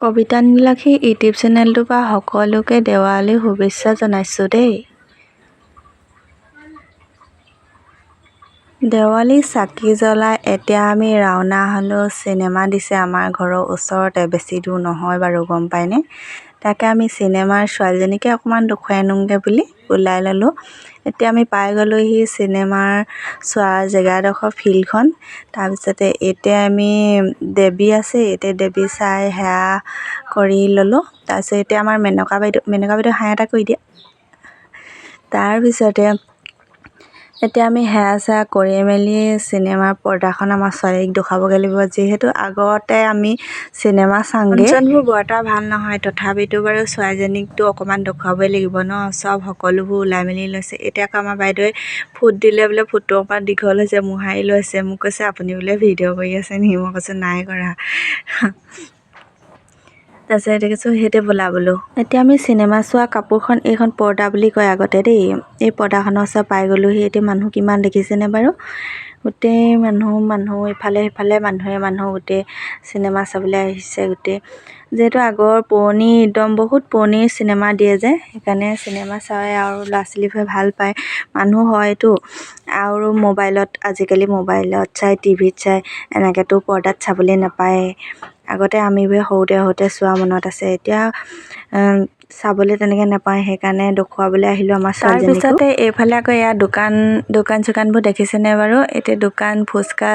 কবিতা Nilakshi YouTube চেনেলটোৰ পৰা সকলোকে দেৱালীৰ শুভেচ্ছা জনাইছোঁ দেই। দেৱালী চাকি জ্বলাই এতিয়া আমি ৰাওনা হ'লোঁ চিনেমা দিছে আমাৰ ঘৰৰ ওচৰতে বেছি দূৰ নহয় বাৰু গম পায়নে তাকে আমি চিনেমাৰ ছোৱালীজনীকে অকণমান দেখুৱাই আনোগৈ বুলি ওলাই ল'লোঁ। এতিয়া আমি পাই গ'লোঁহি চিনেমাৰ চোৱা জেগাডোখৰ ফিল্ডখন। তাৰপিছতে এতিয়া আমি দেৱী আছে, এতিয়া দেৱী চাই সেৱা কৰি ল'লোঁ। তাৰপিছত এতিয়া আমাৰ মেনকা বাইদেউ মেনকা বাইদেউ হাঁহ এটা কৰি দিয়া। তাৰপিছতে এতিয়া আমি সেৱা চেৱা কৰি মেলি চিনেমাৰ পৰ্দাখন আমাৰ ছোৱালীক দেখুৱাবগৈ লাগিব। যিহেতু আগতে আমি চিনেমা চাওঁগৈ। কণ্ডিশ্যনবোৰ বৰ এটা ভাল নহয় তথাপিতো বাৰু ছোৱালীজনীকতো অকণমান দেখুৱাবই লাগিব ন। চব সকলোবোৰ ওলাই মেলি লৈছে। এতিয়া আকৌ আমাৰ বাইদেৱে ফুট দিলে বোলে ফুটটো অকণমান দীঘল হৈছে মোহাৰি লৈছে। মোক কৈছে আপুনি বোলে ভিডিঅ' কৰি আছে নেকি? মই কৈছোঁ নাই কৰা। তাৰপিছত এতিয়া কৈছোঁ সেইতে ব'লা বোলো এতিয়া আমি চিনেমা চোৱা কাপোৰখন এইখন পৰ্দা বুলি কয় আগতে দেই। এই পৰ্দাখনৰ ওচৰত পাই গ'লোহি এতিয়া মানুহ কিমান দেখিছেনে বাৰু? গোটেই মানুহ মানুহ ইফালে সিফালে মানুহে মানুহ গোটেই চিনেমা চাবলৈ আহিছে গোটেই। যিহেতু আগৰ পুৰণি একদম বহুত পুৰণি চিনেমা দিয়ে যে সেইকাৰণে চিনেমা চাই আৰু ল'ৰা ছোৱালীবোৰে ভাল পায়। মানুহ হয়তো। আৰু মোবাইলত আজিকালি মোবাইলত চাই টিভিত চাই এনেকৈতো পৰ্দাত চাবলৈ নাপায়। আগতে আমিবোৰে সৰুতে সৰুতে চোৱা মনত আছে। এতিয়া চাবলৈ তেনেকৈ নাপায় সেইকাৰণে দেখুৱাবলৈ আহিলোঁ আমাৰ তাৰপিছতে এইফালে আকৌ এয়া দোকান দোকান চোকানবোৰ দেখিছেনে বাৰু? এতিয়া দোকান ফুচকা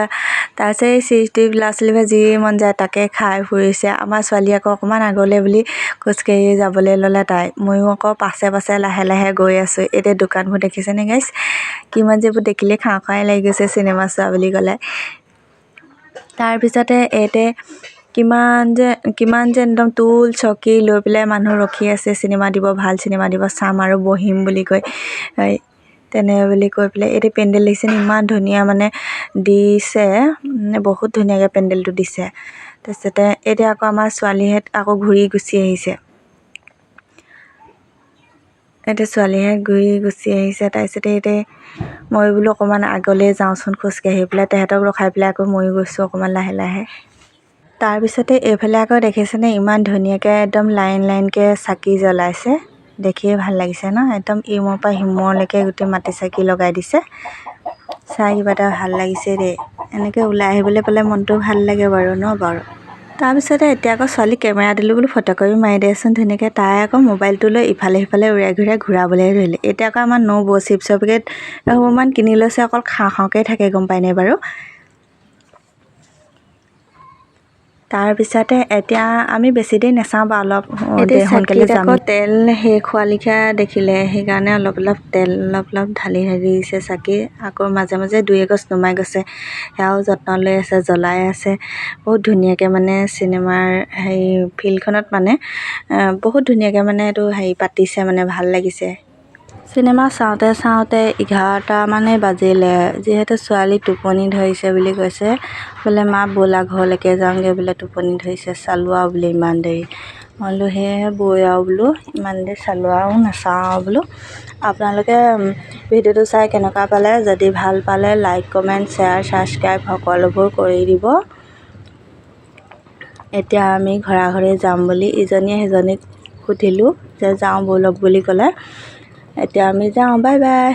তাৰপিছত এই চিপছ টিপ ল'ৰা ছোৱালীবোৰে যি মন যায় তাকে খাই ফুৰিছে। আমাৰ ছোৱালী আকৌ অকণমান আগলৈ বুলি খোজকাঢ়ি যাবলৈ ল'লে তাই। ময়ো আকৌ পাছে পাছে লাহে লাহে গৈ আছোঁ। এতিয়া দোকানবোৰ দেখিছেনে গাইছ কিমান যে এইবোৰ দেখিলে খাওঁ খাওঁই লাগি গৈছে চিনেমা চোৱা বুলি ক'লে। তাৰপিছতে এইতে কিমান যে কিমান যে একদম টুল চকী লৈ পেলাই মানুহ ৰখি আছে চিনেমা দিব ভাল চিনেমা দিব চাম আৰু বহিম বুলি কৈ তেনে বুলি কৈ পেলাই এতিয়া পেণ্ডেল দেখিছেনে ইমান ধুনীয়া মানে দিছে মানে বহুত ধুনীয়াকৈ পেণ্ডেলটো দিছে। তাৰপিছতে এতিয়া আকৌ আমাৰ ছোৱালীহঁত আকৌ ঘূৰি গুচি আহিছে। এতিয়া ছোৱালীহঁত ঘূৰি গুচি আহিছে তাৰপিছতে এতিয়া মই বোলো অকণমান আগলৈ যাওঁচোন খোজকাঢ়ি পেলাই তেহেঁতক ৰখাই পেলাই আকৌ ময়ো গৈছোঁ অকণমান লাহে লাহে। তাৰপিছতে এইফালে আকৌ দেখিছেনে ইমান ধুনীয়াকৈ একদম লাইন লাইনকৈ চাকি জ্বলাইছে। দেখিয়ে ভাল লাগিছে ন একদম ইমূৰৰ পৰা সিমূৰলৈকে গোটেই মাটি চাকি লগাই দিছে। চাই কিবা এটা ভাল লাগিছে দেই। এনেকৈ ওলাই আহিবলৈ পালে মনটো ভাল লাগে বাৰু ন বাৰু। তাৰপিছতে এতিয়া আকৌ ছোৱালীক কেমেৰা দিলোঁ বোলো ফটোকপি মাৰি দেচোন ধুনীয়াকৈ। তাই আকৌ মোবাইলটো লৈ ইফালে সিফালে উৰাই ঘূৰাই ঘূৰাবলৈ ধৰিলে। এতিয়া আকৌ আমাৰ নৌ চিপছৰ পেকেট এসোপামান কিনি লৈছে অকল খাওঁ খাওঁকৈ থাকে গম পায়নে বাৰু? তাৰপিছতে এতিয়া আমি বেছি দেৰি নাচাওঁ বাৰু অলপ সোনকালে যাম তেল শেষ হোৱা লিখীয়া দেখিলে সেইকাৰণে অলপ অলপ তেল অলপ অলপ ঢালি ঢালি দিছে চাকি। আকৌ মাজে মাজে দুই এগছ নুমাই গৈছে। সেয়াও যত্ন লৈ আছে জ্বলাই আছে। বহুত ধুনীয়াকৈ মানে চিনেমাৰ হেৰি ফিল্ডখনত মানে বহুত ধুনীয়াকৈ মানে এইটো হেৰি পাতিছে মানে ভাল লাগিছে। চিনেমা চাওঁতে চাওঁতে এঘাৰটামানেই বাজিলে। যিহেতু ছোৱালী টোপনি ধৰিছে বুলি কৈছে, বোলে, মা, ব'লা, ঘৰলৈকে যাওঁগৈ, বোলে, টোপনি ধৰিছে। চালোঁ আৰু বোলে, ইমান দেৰি। মই বোলো সেয়েহে বৈ আৰু বোলো, ইমান দেৰি চালোঁ আৰু নাচাওঁ আৰু বোলো। আপোনালোকে ভিডিঅ'টো চাই কেনেকুৱা পালে, যদি ভালো পালে লাইক, কমেণ্ট, শ্বেয়াৰ, ছাবস্ক্ৰাইব সকলোবোৰ কৰি দিব। এতিয়া আমি ঘৰা ঘৰি যাম বুলি ইজনীয়ে সিজনীক সুধিলোঁ যে, যাওঁ ব'লক, বুলি ক'লে। এতিয়া আমি যাওঁ বাই বাই